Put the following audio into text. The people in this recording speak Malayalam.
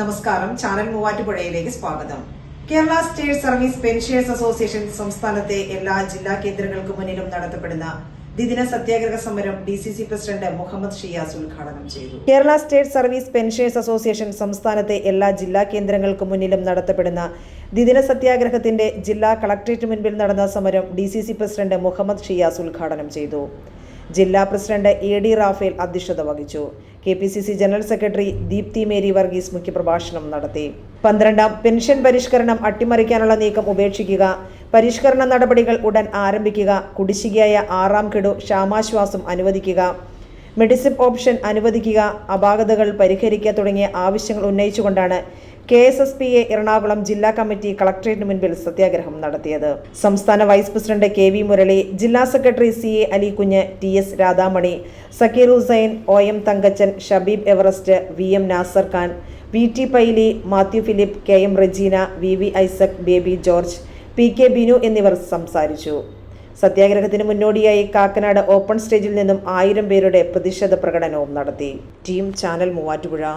നമസ്കാരം. ചാനൽ മൂവാറ്റുപുഴയിലേക്ക് സ്വാഗതം. Kerala state service pensioners association സംസ്ഥാനത്തെ എല്ലാ ജില്ലാ കേന്ദ്രങ്ങൾക്ക് മുന്നിലും നടത്തപ്പെടുന്ന ദ്വിദിന സത്യാഗ്രഹ സമരം D C C president Muhammad Shiyas ഉദ്ഘാടനം ചെയ്തു. Kerala state service pensioners association സംസ്ഥാനത്തെ എല്ലാ ജില്ലാ കേന്ദ്രങ്ങൾക്ക് മുന്നിലും നടത്തപ്പെടുന്ന ദ്വിദിന സത്യാഗ്രഹത്തിന്റെ ജില്ലാ കളക്ടറേറ്റ് മുൻപിൽ നടന്ന സമരം D C C president Muhammad Shiyas ഉദ്ഘാടനം ചെയ്തു. ജില്ലാ പ്രസിഡന്റ് എ ഡി റാഫേൽ അധ്യക്ഷത വഹിച്ചു. K P C C general secretary Deepthi Mary Varghese മുഖ്യപ്രഭാഷണം നടത്തി. പന്ത്രണ്ടാം പെൻഷൻ പരിഷ്കരണം അട്ടിമറിക്കാനുള്ള നീക്കം ഉപേക്ഷിക്കുക. പരിഷ്കരണ നടപടികൾ ഉടൻ ആരംഭിക്കുക. കുടിശ്ശികയായ ആറാം ഗഡു ക്ഷാമാശ്വാസം അനുവദിക്കുക. മെഡിസിൻ ഓപ്ഷൻ അനുവദിക്കുക അപാകതകൾ പരിഹരിക്കുക തുടങ്ങിയ ആവശ്യങ്ങൾ ഉന്നയിച്ചുകൊണ്ടാണ് K S S P A Ernakulam ജില്ലാ കമ്മിറ്റി കളക്ടറേറ്റിന് മുൻപിൽ സത്യാഗ്രഹം നടത്തിയത്. സംസ്ഥാന vice president K V Murali ജില്ലാ secretary C A Ali Kunju T S Radhamani Sakkeer Hussain O M Thankachan Shabeeb Everest V M Nasar Khan V T Paily Mathew Philip K M Rejeena V V Isaac Baby George P K Binu എന്നിവർ സംസാരിച്ചു. സത്യാഗ്രഹത്തിന് മുന്നോടിയായി കാക്കനാട് ഓപ്പൺ സ്റ്റേജിൽ നിന്നും ആയിരം പേരുടെ പ്രതിഷേധ പ്രകടനവും നടത്തി. Team channel Muvattupuzha.